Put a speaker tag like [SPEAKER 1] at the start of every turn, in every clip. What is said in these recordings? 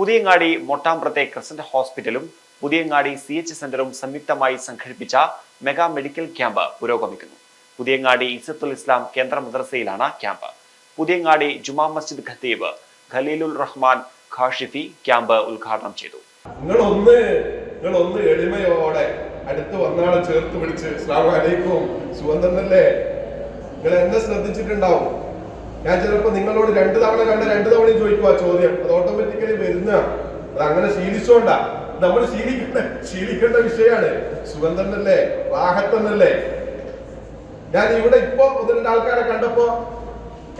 [SPEAKER 1] Puthiyangadi മൊട്ടാമ്പ്രത്തെ crescent ഹോസ്പിറ്റലും Puthiyangadi C H സെന്ററും സംയുക്തമായി സംഘടിപ്പിച്ച മെഗാ മെഡിക്കൽ ക്യാമ്പ് പുരോഗമിക്കുന്നു. പുതിയങ്ങാടി ഇസത്തുൽ ഇസ്ലാം കേന്ദ്ര മദ്രസയിലാണ് ക്യാമ്പ്. പുതിയങ്ങാടി ജുമാ മസ്ജിദ് ഖത്തീബ് ഖലീലുൽ റഹ്മാൻ ഖാഷിഫി ക്യാമ്പ് ഉദ്ഘാടനം ചെയ്തു.
[SPEAKER 2] എളിമയോടെ അടുത്ത് വന്നാളെ ചേർത്ത് പിടിച്ച് അലൈക്കും എന്നെ ശ്രദ്ധിച്ചിട്ടുണ്ടാവും. ഞാൻ ചിലപ്പോ നിങ്ങളോട് രണ്ട് തവണ കണ്ട രണ്ട് തവണയും ചോദിക്കുക ചോദ്യം. അത് ഓട്ടോമാറ്റിക്കലി വരുന്ന. അത് അങ്ങനെ ശീലിച്ചോണ്ടാ. നമ്മൾ ശീലിക്കേണ്ട ശീലിക്കേണ്ട വിഷയമാണ് സുഗന്ധനല്ലേ തന്നല്ലേ റാഹത്തന്നല്ലേ ഞാൻ ഇവിടെ ഇപ്പൊ ഒന്ന് രണ്ട് ആൾക്കാരെ കണ്ടപ്പോ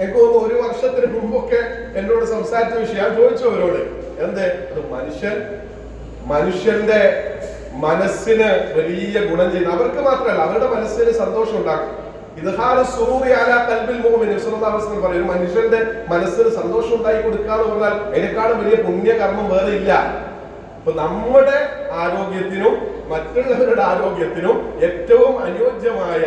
[SPEAKER 2] എനിക്ക് ഒരു വർഷത്തിന് മുമ്പൊക്കെ എന്നോട് സംസാരിച്ച വിഷയം. ഞാൻ ചോദിച്ചു അവരോട് എന്ത്? അത് മനുഷ്യൻ മനുഷ്യന്റെ മനസ്സിന് വലിയ ഗുണം ചെയ്യുന്ന അവർക്ക് മാത്രമല്ല അവരുടെ മനസ്സിന് സന്തോഷം ഉണ്ടാക്കും. ഒരു മനുഷ്യന്റെ മനസ്സിൽ സന്തോഷം ഉണ്ടായി കൊടുക്കുക എന്ന് പറഞ്ഞാൽ അതിനേക്കാളും വലിയ പുണ്യകർമ്മം വേറെ ഇല്ല. അപ്പൊ നമ്മുടെ ആരോഗ്യത്തിനും മറ്റുള്ളവരുടെ ആരോഗ്യത്തിനും ഏറ്റവും അനുയോജ്യമായ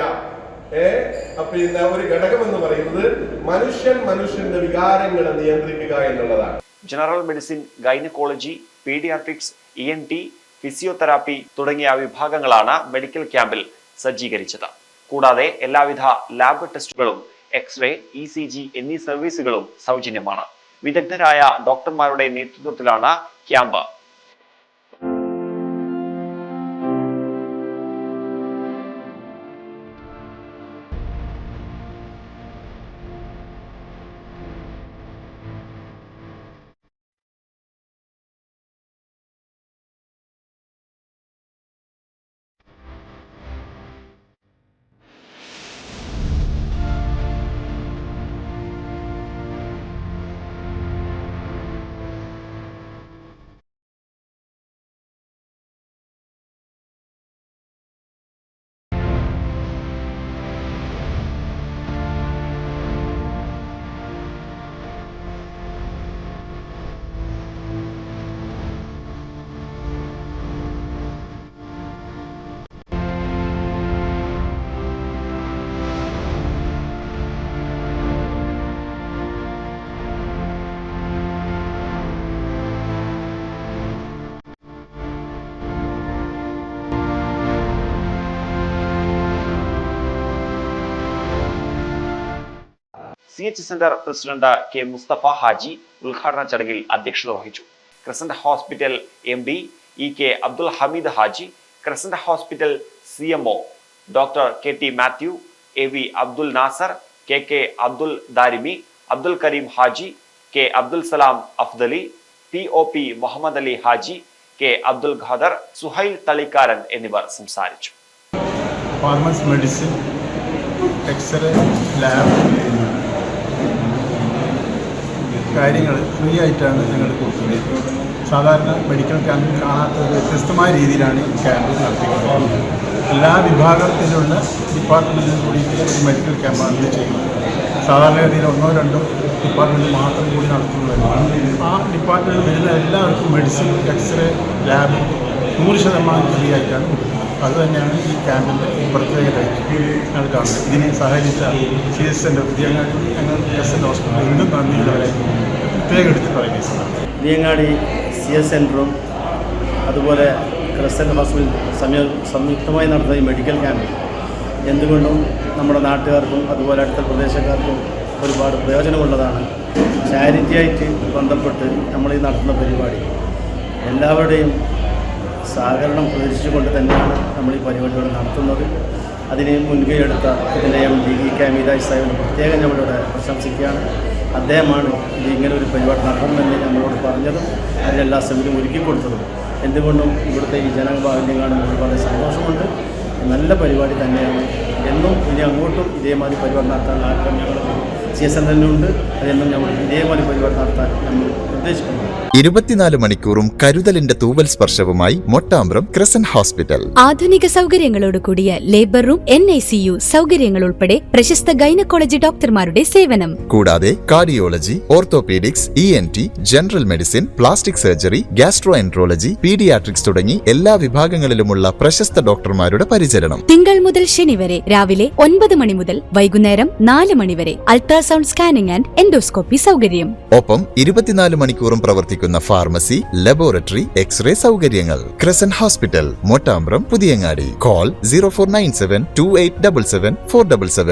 [SPEAKER 2] പിന്നെ ഒരു ഘടകം എന്ന് പറയുന്നത് മനുഷ്യൻ മനുഷ്യന്റെ വികാരങ്ങളെ നിയന്ത്രിക്കുക എന്നുള്ളതാണ്.
[SPEAKER 1] General medicine gynaecology paediatrics E N T physiotherapy തുടങ്ങിയ വിഭാഗങ്ങളാണ് മെഡിക്കൽ ക്യാമ്പിൽ സജ്ജീകരിച്ചത്. കൂടാതെ എല്ലാവിധ ലാബ് ടെസ്റ്റുകളും എക്സ്റേ ഇ സി ജി എന്നീ സർവീസുകളും സൗജന്യമാണ്. വിദഗ്ധരായ ഡോക്ടർമാരുടെ നേതൃത്വത്തിലാണ് camp. C H centre president K Mustafa Haji ഉദ്ഘാടന ചടങ്ങിൽ അധ്യക്ഷത വഹിച്ചു. Crescent hospital M D E K Abdul Hameed Haji crescent hospital C M O doctor K T Mathew A V Abdul Nasar K K Abdul Darimi Abdul Kareem Haji K Abdul Salam Afdali P O P Muhammad Ali Haji K Abdul Khader Suhail Thalikkaran എന്നിവർ സംസാരിച്ചു.
[SPEAKER 3] Pharmacy medicine x-ray lab കാര്യങ്ങൾ free ആയിട്ടാണ് ഞങ്ങൾ കൊടുക്കുന്നത്. സാധാരണ medical ക്യാമ്പിൽ കാണാത്ത വ്യത്യസ്തമായ രീതിയിലാണ് ഈ ക്യാമ്പ് നടത്തിക്കൊണ്ടിരിക്കുന്നത്. എല്ലാ വിഭാഗത്തിലുള്ള ഡിപ്പാർട്ട്മെന്റിൽ കൂടിയിട്ട് ഒരു മെഡിക്കൽ ക്യാമ്പാണ് ഇത് ചെയ്യുന്നത്. സാധാരണഗതിയിൽ ഒന്നോ രണ്ടോ ഡിപ്പാർട്ട്മെന്റ് മാത്രം കൂടി നടത്തുന്നതാണ്. ആ ഡിപ്പാർട്ട്മെന്റിൽ വരുന്ന എല്ലാവർക്കും മെഡിസിൻ എക്സ്റേ ലാബ് നൂറ് ശതമാനം ഫ്രീ ആയിട്ടാണ് കൊടുക്കുന്നത്. അത് തന്നെയാണ് ഈ ക്യാമ്പിന്റെ പ്രത്യേകത ഞങ്ങൾ കാണുന്നത്. ഇതിനെ സഹകരിച്ച സി എസ് എന്റെ വിദ്യാങ്ങാടി എസ് എൻ ഹോസ്പിറ്റൽ ഇന്നും നന്ദിയുള്ളവരായി പ്രത്യേകം എടുത്ത് പറയുന്നത്
[SPEAKER 4] വിദ്യങ്ങാടി സി എസ് സെന്ററും അതുപോലെ ക്രിസ്ത്യൻ ഹോസ്പിറ്റൽ സംയ സംയുക്തമായി നടത്തുന്ന ഈ മെഡിക്കൽ ക്യാമ്പ്. എന്തുകൊണ്ടും നമ്മുടെ നാട്ടുകാർക്കും അതുപോലെ അടുത്ത പ്രദേശക്കാർക്കും ഒരുപാട് പ്രയോജനമുള്ളതാണ്. ചാരിറ്റിയായിട്ട് ബന്ധപ്പെട്ട് നമ്മൾ ഈ നടത്തുന്ന പരിപാടി. എല്ലാവരുടെയും സഹകരണം പ്രതീക്ഷിച്ചുകൊണ്ട് തന്നെയാണ് നമ്മൾ ഈ പരിപാടികൾ നടത്തുന്നത്. അതിന് മുൻകൈ എടുത്ത ഇതിന്റെ എം ഡി ഇ കാമിദാജ് സാഹിബിന് പ്രത്യേകം നമ്മളിവിടെ പ്രശംസിക്കുകയാണ്. അദ്ദേഹമാണ് ഇത് ഇങ്ങനെ ഒരു പരിപാടി നടത്തണമെന്ന് നമ്മളോട് പറഞ്ഞതും അതിനെല്ലാ സമയത്തും ഒരുക്കി കൊടുത്തതും. എന്തുകൊണ്ടും ഇവിടുത്തെ ഈ ജനവിഭാഗം കാണുമ്പോൾ വളരെ സന്തോഷമുണ്ട്. നല്ല പരിപാടി തന്നെയാണ്. എന്നും ഇനി അങ്ങോട്ടും ഇതേമാതിരി പരിപാടി നടത്താനുള്ള ആഗ്രഹം സി എസ് എൻ ഉണ്ട് അതെല്ലാം നമ്മൾ ഇതേപോലെ പരിപാടി നടത്താൻ നമ്മൾ ഉദ്ദേശിക്കുന്നു.
[SPEAKER 5] ഇരുപത്തിനാല് മണിക്കൂറും കരുതലിന്റെ തൂവൽ സ്പർശവുമായി മൊട്ടാമ്പ്രം ക്രസൻ ഹോസ്പിറ്റൽ.
[SPEAKER 6] ആധുനിക സൗകര്യങ്ങളോട് കൂടിയ labour room N I C U സൗകര്യങ്ങൾ ഉൾപ്പെടെ പ്രശസ്ത ഗൈനക്കോളജി ഡോക്ടർമാരുടെ സേവനം.
[SPEAKER 5] കൂടാതെ cardiology orthopaedics E N T general medicine plastic surgery gastroenterology paediatrics തുടങ്ങി എല്ലാ വിഭാഗങ്ങളിലുമുള്ള പ്രശസ്ത ഡോക്ടർമാരുടെ പരിചരണം.
[SPEAKER 6] തിങ്കൾ മുതൽ ശനി വരെ രാവിലെ ഒൻപത് മണി മുതൽ വൈകുന്നേരം നാല് മണി വരെ അൾട്രാസൗണ്ട് സ്കാനിംഗ് ആൻഡ് എൻഡോസ്കോപ്പി സൗകര്യം.
[SPEAKER 5] ഒപ്പം ഇരുപത്തിനാല് മണിക്കൂറും പ്രവർത്തിക്കുന്ന ഫാർമസി ലബോറട്ടറി എക്സ്റേ സൗകര്യങ്ങൾ. Crescent hospital Mottambram Puthiyangadi. Call zero four nine seven two eight double seven four double seven.